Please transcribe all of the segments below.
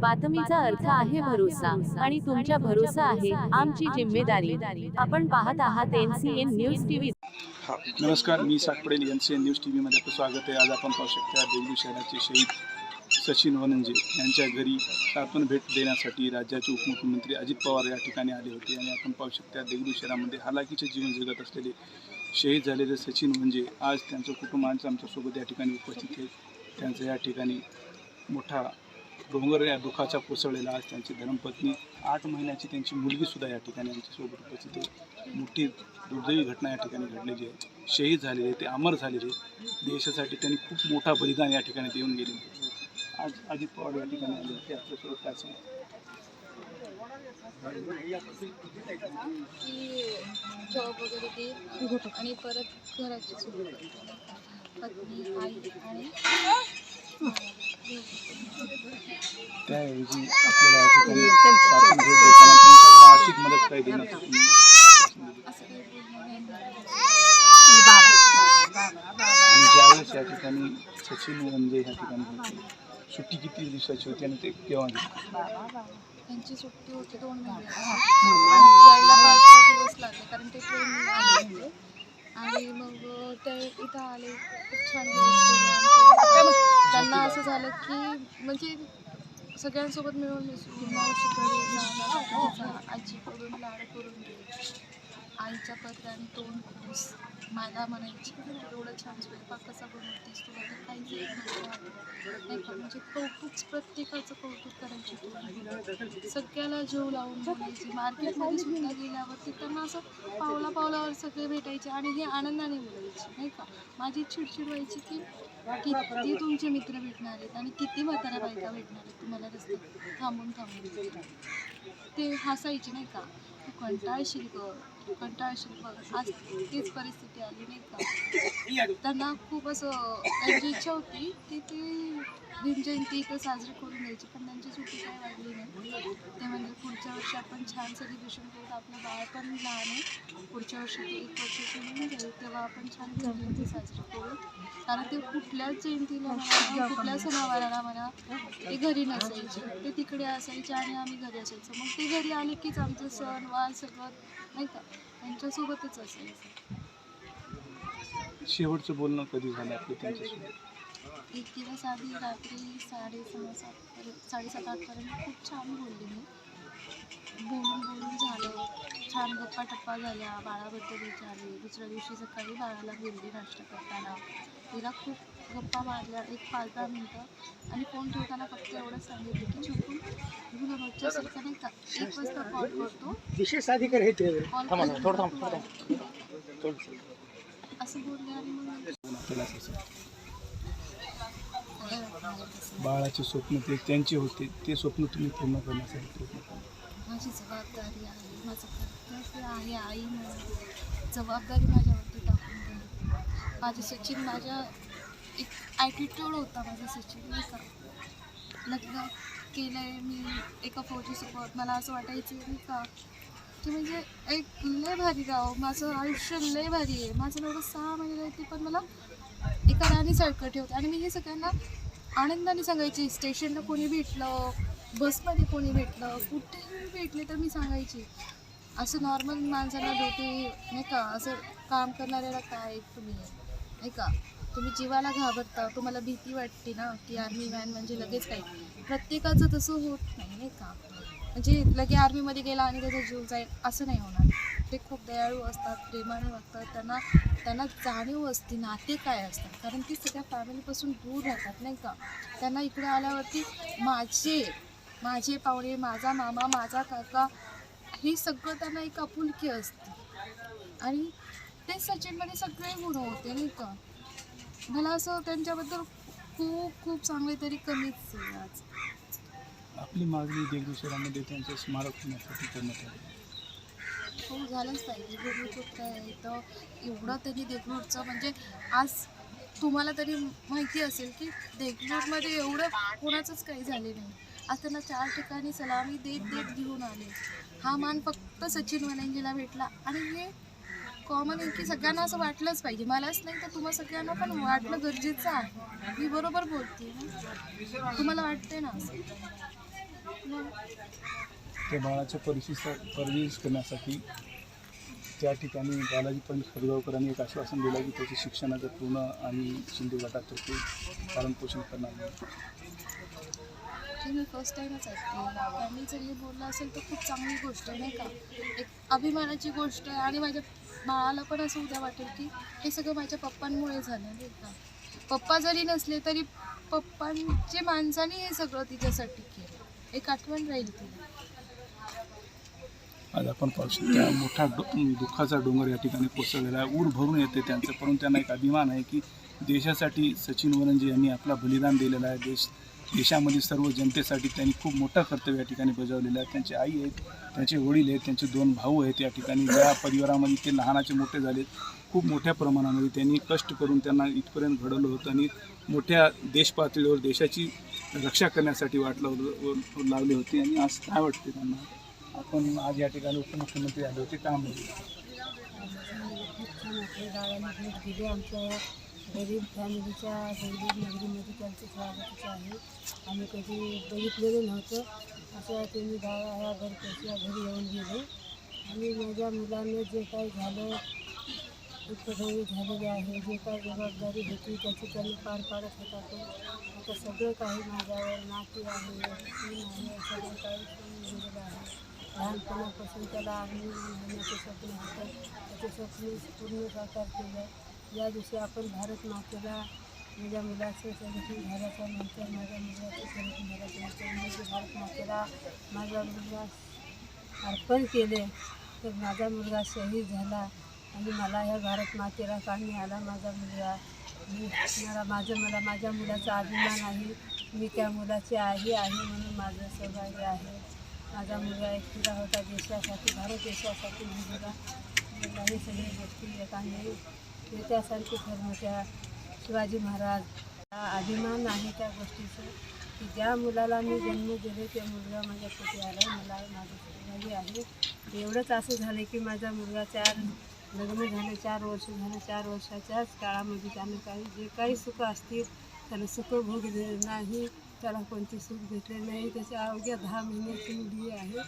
बातमीचा अर्थ आहे भरोसा आणि तुमच्या भरोसा आहे आमची जिम्मेदारी. आपण पाहत आहात एनसीएन न्यूज टीव्ही नमस्कार. मी सातपडेल एन सी एन न्यूज टी व्हीमध्ये आपलं स्वागत आहे. आज आपण पाहू शकता देवली शहराचे शहीद सचिन वनंजे यांच्या घरी आपण भेट देण्यासाठी राज्याचे उपमुख्यमंत्री अजित पवार या ठिकाणी आले होते. आणि आपण पाहू शकता देगलू शहरामध्ये हालाकीचे जीवन जगत असलेले शहीद झालेले सचिन म्हणजे आज त्यांचं कुटुंबांचं आमच्यासोबत या ठिकाणी उपस्थित आहे त्यांचं या ठिकाणी मोठा डोंगर या दुःखाचा कोसळलेला आज त्यांची धर्मपत्नी आठ महिन्याची त्यांची मुलगीसुद्धा या ठिकाणी आमच्यासोबत उपस्थित आहे. मोठी दुर्दैवी घटना या ठिकाणी घडलेली आहे. शहीद झालेले ते अमर झालेले. देशासाठी त्यांनी खूप मोठा बलिदान या ठिकाणी देऊन गेले. आज अजित पवार या ठिकाणी आले ते आपल्यासोबत काय सांगा जॉब वगैरे ते आणि परत घराची सुरू पत्नी आई आणि त्याऐवजी आपल्याला या ठिकाणी शासन भेट देताना त्यांच्याकडून आर्थिक मदत काय नाही. आणि ज्यावेळेस या ठिकाणी सचिन म्हणजे या ठिकाणी होते सुट्टी किती दिवसाची होती आणि ते केव्हा घेतली त्यांची सुट्टी होती दोन महिने आणि यायला पाच सहा दिवस लागले कारण ते ट्रेन आले होते. आणि मग ते इथं आले खूप छान दिवस त्यांना असं झालं की म्हणजे सगळ्यांसोबत मिळून मिसळून मावशीकडे करून आजीकडून लाड करून घे आईच्या पत्राने तोंड खुस मला म्हणायची एवढं छान स्वयंपाक कसा बनवतेस? तुला तर काहीच येत नाही. का? म्हणजे कौतुक प्रत्येकाचं कौतुक करायची सगळ्याला जीव लावून बोलायची मार्केटमध्ये सुद्धा गेल्यावरती त्यांना असं पावला पावलावर सगळे भेटायचे आणि हे आनंदाने बोलायचे. नाही का? माझी चिडचिड व्हायची की किती तुमचे मित्र भेटणार आहेत आणि किती म्हाताऱ्या बायका भेटणार आहेत तुम्हाला रस्ते थांबून थांबून ते हसायचे नाही का? तू कंटाळशील ग तू कंटाळशील बघ. आज तीच परिस्थिती आली नाही का? त्यांना खूप असं त्यांची इच्छा होती की ते भीमजयंती इकडे साजरी करून द्यायची पण त्यांची सुट्टी काय वाढली नाही. ते वर्षी आपण छान सेलिब्रेशन करू आपलं बाळ पण लहान आहे. पुढच्या वर्षी ते एक वर्षाची होऊन जाईल तेव्हा आपण छान भीमजयंती साजरी करू. कारण ते कुठल्याच जयंतीला म्हणा कुठल्या सणावाराला म्हणा ते घरी नसायचे. ते तिकडे असायचे आणि आम्ही घरी असायचो. मग ते घरी आले कीच आमचं सण वार सगळं नाही का? त्यांच्यासोबतच असायचं. शेवटचं बोलणं कधी झालं आपलं त्यांच्यासोबत एक दिवस आधी रात्री साडेसहा सातपर्यंत साडेसात आठपर्यंत खूप छान बोलले मी. बोलून बोलून झालं. छान गप्पा टप्पा झाल्या. बाळाबद्दल विचारले. दुसऱ्या दिवशी सकाळी बाळाला बोलली नाश्ता करताना. तिला खूप गप्पा मारल्या. एक पाच दहा मिनटं. आणि फोन ठेवताना फक्त एवढंच सांगितलं की चुकून तुला रोजच्यासारखं नाही का एक वाजता कॉल करतो. विशेष अधिकारी हे असं बोलले आणि मग बाळाचे स्वप्न ते त्यांचे होते. ते स्वप्न तुम्ही पूर्ण करण्यासाठी प्रयत्न करा. माझी जबाबदारी आहे. माझं कर्तव्य आहे आई म्हणून. जबाबदारी माझ्यावरती टाकून दिली माझे सचिन माझ्या एक ॲटिट्यूड होता माझा सचिन नाही का? लग्न केलं आहे मी एका फौजीसोबत मला असं वाटायचं नाही का? की म्हणजे एक लय भारी गाव. माझं आयुष्य लय भारी आहे. माझं एवढं सहा महिने राहते पण मला एका राणीसारखं ठेवते. आणि मी हे सगळ्यांना आनंदाने सांगायची स्टेशनला कोणी भेटलं बसमध्ये कोणी भेटलं कुठेही भेटले तर मी सांगायची. असं नॉर्मल माणसाला भेटे नाही का? असं काम करणाऱ्याला काय तुम्ही? नाही का? तुम्ही जीवाला घाबरता तुम्हाला भीती वाटते ना की आर्मी मॅन म्हणजे लगेच काही प्रत्येकाचं तसं होत नाही नाही का? म्हणजे लगे आर्मीमध्ये गेला आणि त्याचा जीव जाईल असं नाही होणार. ते खूप दयाळू असतात प्रेमाने वागतात त्यांना त्यांना जाणीव असते नाते काय असतात? कारण ती सगळ्या फॅमिलीपासून दूर राहतात नाही का? त्यांना इकडे आल्यावरती माझे माझे पाहुणे माझा मामा माझा काका हे सगळं त्यांना एक आपुलकी असते. आणि ते सचिनमध्ये सगळे गुण होते नाही का? मला असं त्यांच्याबद्दल खूप खूप चांगले तरी कमीच आहे आज. आपली मागणी शहरामध्ये त्यांचं स्मारक होण्यासाठी करण्यात आली. हो झालंच पाहिजे. देगलूरचं काय तर एवढं त्यांनी देगलूरचं म्हणजे आज तुम्हाला तरी माहिती असेल की देगलूरमध्ये एवढं कोणाचंच काही झाले नाही. असताना चार ठिकाणी सलामी देत देत घेऊन आले. हा मान फक्त सचिन वनंजीला भेटला. आणि हे कॉमन आहे की सगळ्यांना असं वाटलंच पाहिजे. मलाच नाही तर तुम्हाला सगळ्यांना पण वाटणं गरजेचं आहे. मी बरोबर बोलते ना. तुम्हाला वाटते ना ते त्या बाळाच्या परिशिष्ट परविश करण्यासाठी त्या ठिकाणी बालाजी पण खडगावकरांनी एक आश्वासन दिलं की त्याचे शिक्षणाचं पूर्ण आणि शिंदे गटातर्फे पालनपोषण करणार नाही. हे मी फर्स्ट टाईमच ऐकते. त्यांनी जर हे बोललं असेल तर खूप चांगली गोष्ट आहे नाही का? एक अभिमानाची गोष्ट आहे आणि माझ्या बाळाला पण असं उद्या वाटेल की हे सगळं माझ्या पप्पांमुळे झालं नाही का? पप्पा जरी नसले तरी पप्पांचे माणसाने हे सगळं तिच्यासाठी केलं. एक आठवण राहील तिला. आज आपण पाहू शकता मोठा डो दुःखाचा डोंगर या ठिकाणी कोसळलेला आहे. ऊर भरून येते त्यांचं परंतु त्यांना एक अभिमान आहे की देशासाठी सचिन वनंजे यांनी आपला बलिदान दिलेला आहे. देश देशामध्ये सर्व जनतेसाठी त्यांनी खूप मोठं कर्तव्य या ठिकाणी बजावलेलं आहे. त्यांची आई आहेत त्यांचे वडील आहेत त्यांचे दोन भाऊ आहेत या ठिकाणी. ज्या परिवारामध्ये ते लहानाचे मोठे झालेत खूप मोठ्या प्रमाणामध्ये त्यांनी कष्ट करून त्यांना इथपर्यंत घडवलं होतं आणि मोठ्या देशपातळीवर देशाची रक्षा करण्यासाठी वाट लावलं लावली होती. आणि आज काय वाटते त्यांना? आपण आज या ठिकाणी उपमुख्यमंत्री आले होते का म्हणजे गरीब फॅमिलीच्या गरीब नगरीमध्ये त्यांचं स्वागताचं आहे. आम्ही कधी बघितलेलं नव्हतं. असं त्यांनी गावा ह्या घरच्या घरी येऊन गेले. आणि माझ्या मुलांना जे काही झालं दुःखभोगी झालेले आहे जे काही जबाबदारी होती त्याची त्यांनी पार पाडत होता तो. आता सगळं काही माझ्यावर नाती आहे सून आहे सगळं काही सोडून आहे. लहानपणापासून त्याला आम्ही होण्याचं स्वप्न होतं. त्याचे स्वप्न पूर्ण साकार केलं. या दिवशी आपण भारत मातेला माझ्या मुलाचं संरक्षण झाल्याच्यानंतर माझ्या मुलाचं संरक्षण झाल्याच्यानंतर भारत मातेला माझा मुलगा अर्पण केले तर माझा मुलगा शहीद झाला आणि मला ह्या भारत मातेला का आला माझा मुलगा? मी मला माझं मला माझ्या मुलाचा अभिमान आहे. मी त्या मुलाची आई आहे म्हणून माझं सौभाग्य आहे. माझा मुलगा एकटीला होता देशासाठी भारत देशासाठी मुलगा मला हे सगळ्या गोष्टी एकाने त्यासारखे ठरवून शिवाजी महाराज. हा अभिमान आहे त्या गोष्टीचं की ज्या मुलाला मी जन्म दिले त्या मुलगा माझ्या पोटी आला मला माझं आहे. एवढंच असं झालं की माझा मुलगा चार लग्न झालं चार वर्ष झालं चार वर्षाच्याच काळामध्ये त्यानं काही जे काही सुख असतील त्याला सुख भोग नाही त्याला कोणते सुख भेटले नाही. त्याच्या अवघ्या दहा महिन्याची मुली आहे.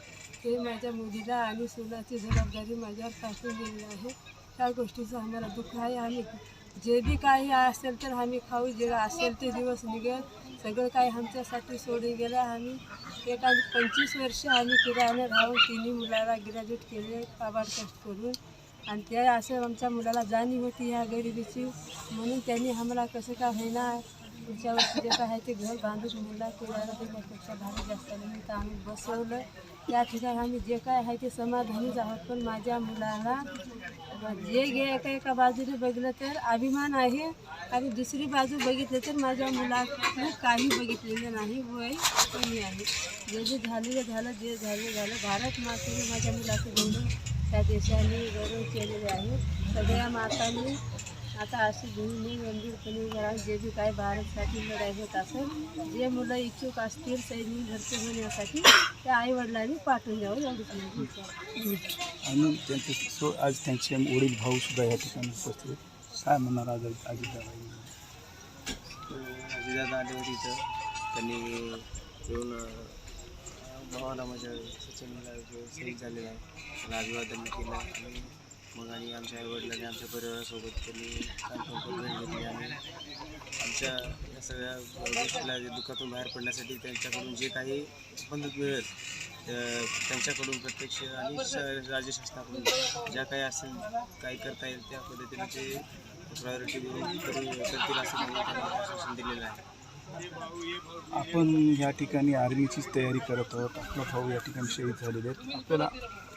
ते माझ्या मुलीला आणि सुनाची जबाबदारी माझ्यावर टाकून दिली आहे. त्या गोष्टीचं आम्हाला दुःख आहे. आम्ही जे बी काही असेल तर आम्ही खाऊ जे असेल ते दिवस निघेल. सगळं काही आमच्यासाठी सोडून गेलं. आम्ही एका पंचवीस वर्ष आम्ही किरायाने राहून तिन्ही मुलाला ग्रॅज्युएट केले काबाड कष्ट करून. आणि ते असं आमच्या मुलाला जाणीव होती ह्या गरिबीची. म्हणून त्यांनी आम्हाला कसं का होईना पुढच्या वर्षी जे काय आहे ते घर बांधून मुला किरायाला देण्यापेक्षा जास्त नाही तर आम्ही बसवलं. त्या ठिकाणी आम्ही जे काय आहे ते समाधानीच आहोत. पण माझ्या मुलाला जे गे एका एका बाजूने बघितलं तर अभिमान आहे. आणि दुसरी बाजू बघितलं तर माझ्या मुलाला काही बघितलेलं नाही. वय कमी आहे. जे जे झालेलं झालं जे झालं झालं भारत मातेने माझ्या मुलाचं म्हणून त्या देशाने गौरव केलेले आहे. सगळ्या मातांनी आता अशी भूमी गंभीरपणे जरा जे बी काय भारतसाठी लढाई होत असेल जे मुलं इच्छुक असतील सैनिक भरती होण्यासाठी त्या आईवडिलांनी पाठवून द्यावं एवढीच. आणि त्यांचे सो आज त्यांचे वडील भाऊ सुद्धा या ठिकाणी उपस्थित आहेत. काय म्हणणार आज अजितदादा अजितदादा आले होते इथं त्यांनी येऊन भावाला माझ्या सचिनला जो शहीद झालेला आहे त्याला अभिवादन केलं आणि मग आणि आमच्या आईवडिलांनी आमच्या परिवारासोबत त्यांनी कानपूर भेट घेतली आणि आमच्या या सगळ्या गोष्टीला जे दुःखातून बाहेर पडण्यासाठी त्यांच्याकडून जे काही मदत मिळेल त्यांच्याकडून प्रत्यक्ष आणि राज्य शासनाकडून ज्या काही असेल काही करता येईल त्या पद्धतीने ते प्रायोरिटी देऊन करतील असं आश्वासन दिलेलं आहे. आपण या ठिकाणी आर्मीचीच तयारी करत आहोत. आपला भाऊ या ठिकाणी शहीद झालेले आहेत. आपल्याला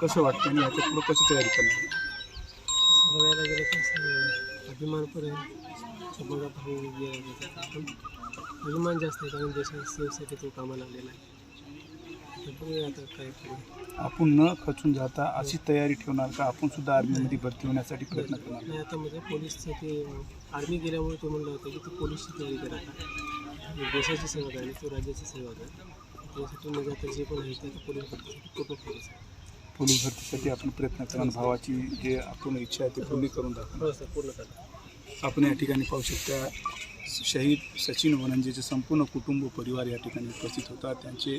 कसं वाटतं आणि याच्या पुढं कशी तयारी करणार? असं अभिमान पण आहे बघा भाऊ गेला अभिमान जास्त आहे कारण देशा सेवेसाठी तो कामाला आलेला आहे तर आता काय करू आपण न खचून जाता अशी तयारी ठेवणार का? आपण सुद्धा आर्मीमध्ये भरती होण्यासाठी प्रयत्न करणार नाही आता म्हणजे पोलीसचं ते आर्मी गेल्यामुळे तो म्हणलं होतं की तू पोलीसची तयारी करा देशाची सेवा करा तू राज्याची सेवा कर. त्यासाठी माझ्या आता जे पण आहे ते पोलीस भरतीसाठी पूर्ण करायचं पोलीस भरतीसाठी आपण प्रयत्न करणार भावाची जे आपण इच्छा आहे ती पूर्ण करून दाखवणार हो करा. आपण या ठिकाणी पाहू शकता शहीद सचिन वनंजेचे संपूर्ण कुटुंब परिवार या ठिकाणी उपस्थित होता त्यांचे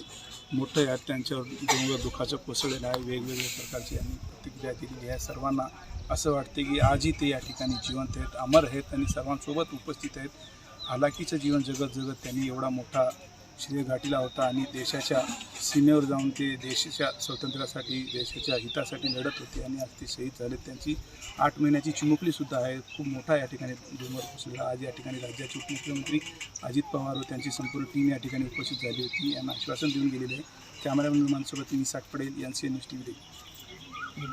मोठं या त्यांच्यावर डोंगर दुःखाचं कोसळलेलं आहे. वेगवेगळ्या प्रकारची यांनी प्रतिक्रिया दिलेली आहे. सर्वांना असं वाटते की आजही ते या ठिकाणी जिवंत आहेत अमर आहेत आणि सर्वांसोबत उपस्थित आहेत. हालाकीचं जीवन जगत जगत त्यांनी एवढा मोठा श्रेय घाटीला होता आणि देशाच्या सीमेवर जाऊन ते देशाच्या स्वातंत्र्यासाठी देशाच्या हितासाठी लढत होते आणि आज ते शहीद झाले. त्यांची आठ महिन्याची चिमुकलीसुद्धा आहे. खूप मोठा या ठिकाणी डोंगर कोसळला. आज या ठिकाणी राज्याचे उपमुख्यमंत्री अजित पवार व त्यांची संपूर्ण टीम या ठिकाणी उपस्थित झाली होती. यांना आश्वासन देऊन गेलेले आहे. कॅमेरामॅन विमानसोबत मी साठ पडेल यांचे न्यूज टी व्ही